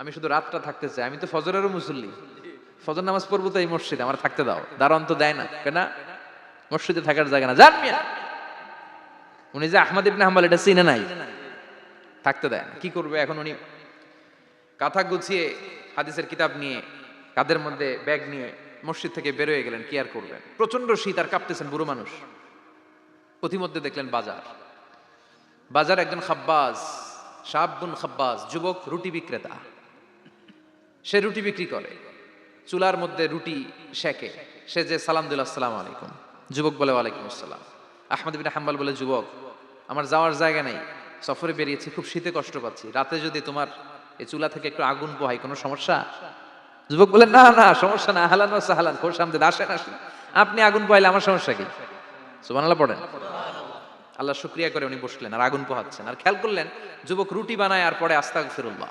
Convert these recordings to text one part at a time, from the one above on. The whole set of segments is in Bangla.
আমি শুধু রাতটা থাকতে চাই, আমি তো ফজরেরও মুসল্লি। ফজর নামাজ পড়ব তো এই মসজিদে, আমার থাকতে দাও। দারোয়ান তো দেয় না কেনা মসজিদে থাকার জায়গা না। জান উনি যে আহমদ ইবনে হাম্বাল, এটা চিনে নাই। থাকতে দেয় না। কি করবে এখন উনি? কাঁথা গুছিয়ে হাদিসের কিতাব নিয়ে, কাদের মধ্যে ব্যাগ নিয়ে মসজিদ থেকে বেরোয় গেলেন, কি আর করবেন? প্রচণ্ড শীত আর কাঁপতেছেন বুড়ো মানুষ। পথিমধ্যে দেখলেন বাজার। বাজার একজন খাব্বাজ শাহাবুন খাব্বাজ, যুবক, রুটি বিক্রেতা। সে রুটি বিক্রি করে। চুলার মধ্যে রুটি শেখে সে যে সালাম দিল আসসালাম আলাইকুম। যুবক বলে, ওয়ালাইকুম আসসালাম। আহমদ বিন হাম্বাল বলে, যুবক, আমার যাওয়ার জায়গা নেই, সফরে বেরিয়েছি, খুব শীতে কষ্ট পাচ্ছি। রাতে যদি তোমার এই চুলা থেকে একটু আগুন পোহাই কোনো সমস্যা? যুবক বলে, না না, সমস্যা না, হালান ওয়া সাহালান খোর সামনে আসেন আসেন। আপনি আগুন পোহাইলে আমার সমস্যা কি? সুবহানাল্লাহ পড়েন। আল্লাহ শুক্রিয়া করে উনি বসলেন, আর আগুন পোহাচ্ছেন। আর খেয়াল করলেন, যুবক রুটি বানায় আর পরে আস্তাক ফিরুল্লাহ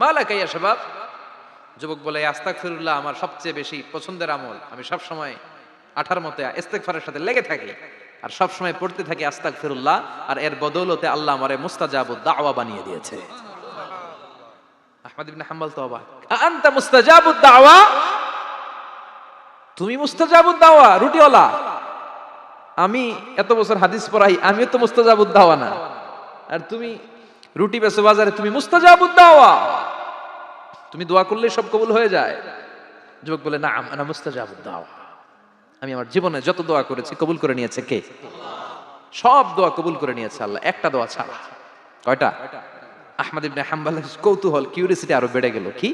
মালাকাইয়া শাবাব। যুবক বলে আস্তাক ফিরুল্লাহ আমার সবচেয়ে বেশি পছন্দের আমল। আমি সব সময় আঠার মতে সাথে লেগে থাকি আর সব সময় পড়তে থাকি আস্তাক ফিরুল্লাহ আর এর বদৌলতে আল্লাহ আমারে দাওয়া বানিয়ে দিয়েছে। আহমদ ইবনে হাম্বল তো অবাক। আনতা দাওয়া? তুমি মুস্তাজাবু দাওয়া, রুটিওয়ালা। আমি এত বছর হাদিস পড়াই, আমিও তো মুস্তাজাবুদ দাওয়া না। আর তুমি রুটি বেসো বাজারে, তুমি মুস্তাজাবুদ দাওয়া। তুমি দোয়া করলে সব কবুল হয়ে যায়। যুবক বলে, না আনা মুস্তাজাবুদ দাওয়া আমি আমার জীবনে যত দোয়া করেছি, কবুল করে নিয়েছে কে? সব দোয়া কবুল করে নিয়েছে আল্লাহ, একটা দোয়া ছাড়া। কয়টা? আহমদ ইবনে হাম্বালের কৌতূহল কিউরিসিটি আরও বেড়ে গেল। কি?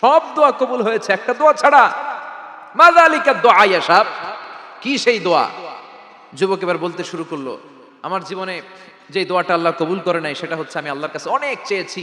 সব দোয়া কবুল হয়েছে, একটা দোয়া ছাড়া। মাদালিকা দোয়া ইয়াসাব কি সেই দোয়া? যুবক এবার বলতে শুরু করল, আমার জীবনে যে দোয়াটা আল্লাহ কবুল করে নাই, সেটা হচ্ছে আমি আল্লাহর কাছে অনেক চেয়েছি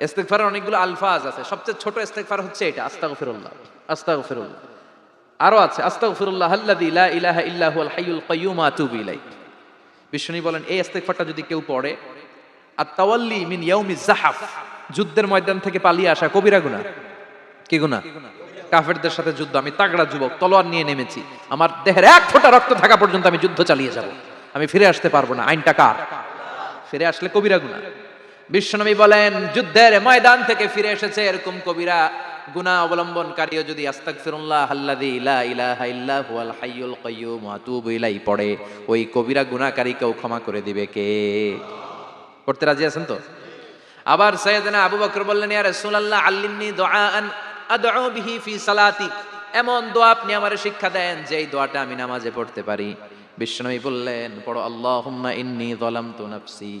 ইস্তেগফারের অনেকগুলো আলফাজ আছে। সবচেয়ে ছোট ইস্তেগফার হচ্ছে এটা, আস্তাগফিরুল্লাহ আস্তাগফিরুল্লাহ। আরও আছে, আস্তাগফিরুল্লাহ আল্লাযী লা ইলাহা ইল্লা হুয়াল হাইয়ুল কাইয়্যুম আতুবু ইলাইহি। বিষ্ণু বলেন, এই ইস্তেগফারটা যদি কেউ পড়ে আর তাওয়াল্লি মিন ইয়াউমিজ জাহাফ যুদ্ধের ময়দান থেকে পালিয়ে আসা কবিরা গুনাহ। কি গুনাহ? কাফেরদের সাথে যুদ্ধ, আমি তাগড়া যুবক, তলোয়ার নিয়ে নেমেছি, আমার দেহের এক ফোঁটা রক্ত থাকা পর্যন্ত আমি যুদ্ধ চালিয়ে যাব। আমি ফিরে আসতে পারব না, আইনটা কার? ফিরে আসলে কবিরা গুনাহ। বিশ্বনবী বলেন, যুদ্ধের ময়দান থেকে ফিরে এসেছে এরকম কবিরা গুনাহ অবলম্বনকারীও যদি আস্তাগফিরুল্লাহ আল্লাযী লা ইলাহা ইল্লা হুয়াল হাইয়ুল কাইয়্যুম ওয়া আতুবু ইলাইহি পড়ে, ওই কবিরা গুনাহকারীকেও ক্ষমা করে দিবে কে? করতে রাজি আছেন তো? আবার সৈয়দনা আবু বকর বললেন, ইয়া রাসূলুল্লাহ, আল্লিমনি দুআআন আদউ বিহি ফি সালাতি। এমন দোয়া আপনি আমারে শিক্ষা দেন যে এই দোয়াটা আমি নামাজে পড়তে পারি। বিশ্বনবী বললেন, পড়ো, আল্লাহুম্মা ইন্নী যালামতু নাফসি।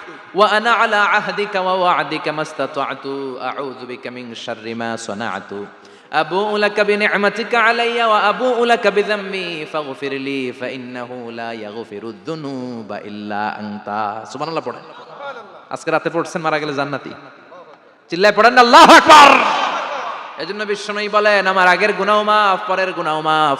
ওয়া আনা আলা আহদিকা ওয়া ওয়া'দিকা মাস্তাতা'তু, আউযু বিকা মিন শাররি মা সানা'তু। আবুউ লাকা বিনি'মাতিকা আলাইয়া ওয়া আবুউ লাকা বিযাম্মি ফাগফির লি ফাইন্নাহু লা ইয়াগফিরুদ যুনুবা ইল্লা আনতা। সুবহানাল্লাহ পড়েন। আজকে রাতে পড়ছেন মারা গেলে জান্নাতি। চিল্লায় পড়েন, আল্লাহু আকবার! এজন্য বিশ্বনবী বলেন, আমার আগের গুনাও মাফ, পরের গুনাও মাফ।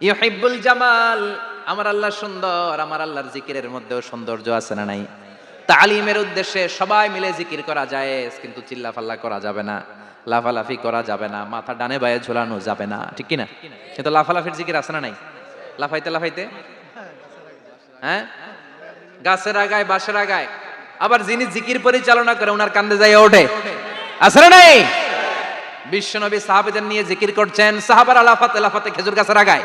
ইউহিব্বুল জামাল। আমার আল্লাহ সুন্দর, আমার আল্লাহর জিকিরের মধ্যেও সৌন্দর্য আছে না নাই? তালিমের উদ্দেশ্যে সবাই মিলে জিকির করা যায় কিন্তু চিল্লাফাল্লা করা যাবে না, লাফালাফি করা যাবে না, মাথা ডানে বায়ে ঝোলানো যাবে না, ঠিক কি না কিন্তু লাফালাফির জিকির আছে না নাই? লাফাইতে লাফাইতে? হ্যাঁ? গাছের আগায় বাসের আগায়। আবার যিনি জিকির পরিচালনা করে ওনার কান্দে যাই ওঠে। আছে না নাই? বিশ্বনবী সাহাবেদের নিয়ে জিকির করছেন, সাহাবার আলাফাতে লাফাতে খেজুর গাছের আগায়।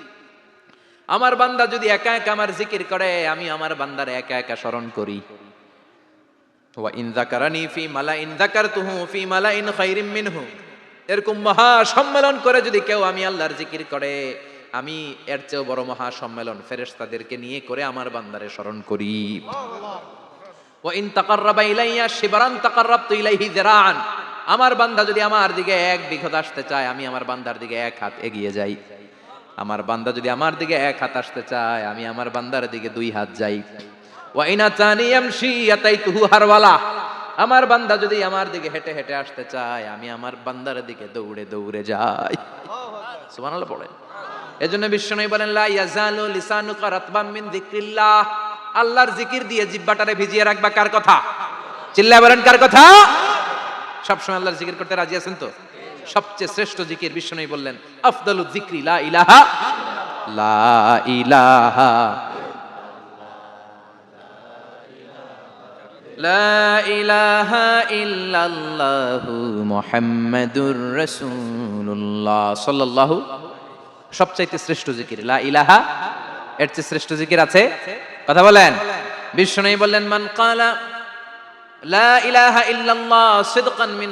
আমার বান্দা যদি একা একা আমার জিকির করে, আমি আমার বান্দার একা একা স্মরণ করি। আমি এর চেয়েও বড় মহা সম্মেলন নিয়ে করে আমার বান্দারে স্মরণ করি। শিবরান আমার বান্দা যদি আমার দিকে এক বিঘত আসতে চায়, আমি আমার বান্দার দিকে এক হাত এগিয়ে যাই। আমার বান্দা যদি আমার দিকে এক হাত আসতে চায়, আমি আমার বান্দার দিকে দুই হাত যাই। আমার বান্দা যদি আমার দিকে হেঁটে হেঁটে আসতে চায়, আমি আমার বান্দার দিকে দৌড়ে দৌড়ে যাই। সুবহানাল্লাহ পড়েন। এজন্য বিশ্বনবী বলেন আল্লাহর জিকির দিয়ে জিব্বাটারে ভিজিয়ে রাখবা কার কথা? চিল্লায় বলেন কার কথা? সবসময় আল্লাহর জিকির করতে রাজি আছেন তো? সবচেয়ে শ্রেষ্ঠ জিকির বিশ্বনবী বললেন, আফদালু যিকরি, লা ইলাহা লা ইলাহা, লা সাল্লাল্লাহু শ্রেষ্ঠ জিকির, লা ইলাহা, এর চেয়ে শ্রেষ্ঠ জিকির আছে, কথা বলেন? বিষ্ণু বললেন লা ইলাহা মিন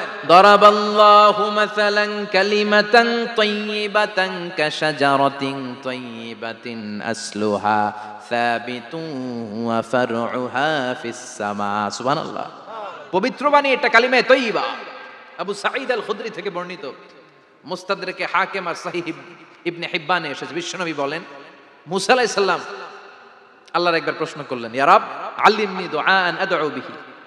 দরাবাল্লাহু মাসালান কালিমাতান তাইয়িবাতান কাশাজারাতিন তাইয়িবাতিন আসলুহা সাবিতুন ওয়া ফারউহা ফিস সামা সুবহানাল্লাহ পবিত্র বাণী এটা কালিমায়ে তাইয়িবা আবু সাঈদ আল খুদরি থেকে বর্ণিত। মুস্তাদরেকে হাকিম আর সাহিহ ইবনে হিব্বানে এসেছে। বিশ্বনবী বলেন, মুসা আলাইহিস আল্লাহর একবার প্রশ্ন করলেন, ইয়া রব, আল্লিমনি বিহি।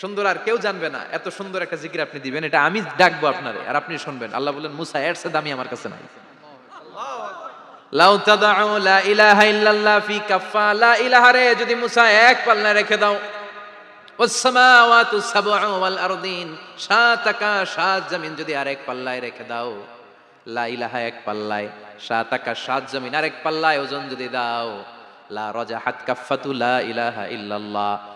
সুন্দর আর কেউ জানবে না, এত সুন্দর একটা জিকির আপনি দিবেন, এটা আমি ডাকবো আপনারে, আর আপনি শুনবেন। আল্লাহ বলেন মুসা, এর দামি আমার কাছে নাই। লাউ তাদাউ, লা ইলাহা ইল্লাল্লাহ ফি কাফা লা ইলাহা রে, যদি মুসা এক পাল্লায় রেখে দাও। ওয়াসসামাওয়াতু সাবউ ওয়াল আরদিন সাত আকাশ সাত জমিন যদি আরেক পাল্লায় রেখে দাও। লা ইলাহা এক পাল্লায় সাত আকাশ সাত জমিন আরেক পাল্লায় ওজন যদি দাও। লা রাজাহাত কাফাতু লা ইলাহা ইল্লাল্লাহ।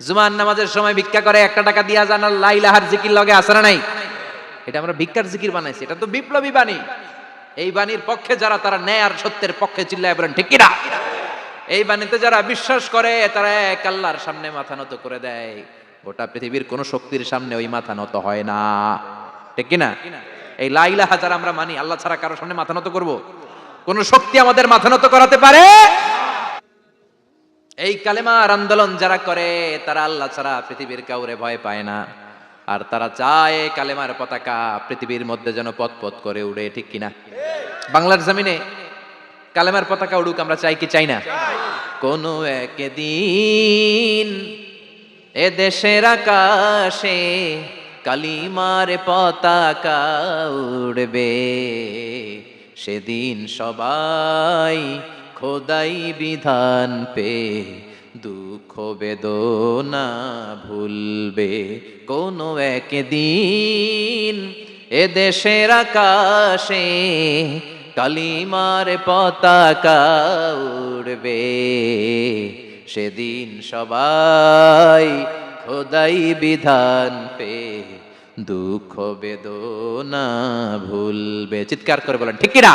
জুমার নামাজের সময় ভিক্ষা করে একটা টাকা দিয়া যান, আর লাইলাহার জিকির লগে না নাই? এটা আমরা ভিক্ষার জিকির বানাইছি, এটা তো বিপ্লবী বাণী। এই বাণীর পক্ষে যারা, তারা ন্যায় আর সত্যের পক্ষে চিল্লায় বলেন, ঠিক কিনা? এই বাণীতে যারা বিশ্বাস করে, তারা এক আল্লাহর সামনে মাথা নত করে দেয়। গোটা পৃথিবীর কোন শক্তির সামনে ওই মাথা নত হয় না। ঠিক কিনা? এই লাইলাহা যারা আমরা মানি, আল্লাহ ছাড়া কারোর সামনে মাথা নত করব? কোন শক্তি আমাদের মাথা নত করাতে পারে? এই কালেমার আন্দোলন যারা করে, তারা আল্লাহ ছাড়া পৃথিবীর কাউরে ভয় পায় না। আর তারা চায় কালেমার পতাকা পৃথিবীর মধ্যে যেন পথ পথ করে উড়ে, ঠিক কিনা? বাংলার জমিনে কালেমার পতাকা উড়ুক, আমরা চাই কি চাই না? কোনো একদিন এ দেশের আকাশে কালিমার পতাকা উড়বে। সেদিন সবাই খোদাই বিধান পে, দুঃখ বেদনা ভুলবে কোনো একদিন। এ দেশের আকাশে কালিমার পতাকা উড়বে। সেদিন সবাই খোদাই বিধান পে, দুঃখ বেদনা ভুলবে। চিৎকার করে বলেন, ঠিক কিনা?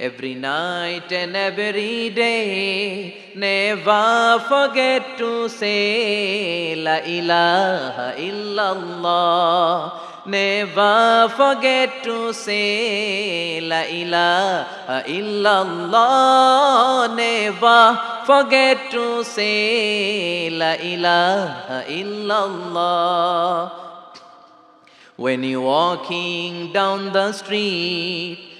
every night and every day, never forget to say La ilaha illallah. Never forget to say La ilaha illallah. Never forget to say La ilaha illallah. When you're walking down the street,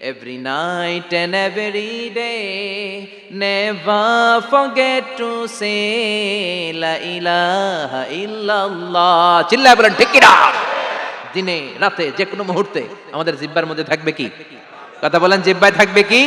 every night and every day, never forget to say La ilaha illallah. চিল্লায় বলেন ঠিক কিনা দিনে রাতে যে কোনো মুহূর্তে আমাদের জিব্বার মধ্যে থাকবে কি কথা বলেন জিব্বায় থাকবে কি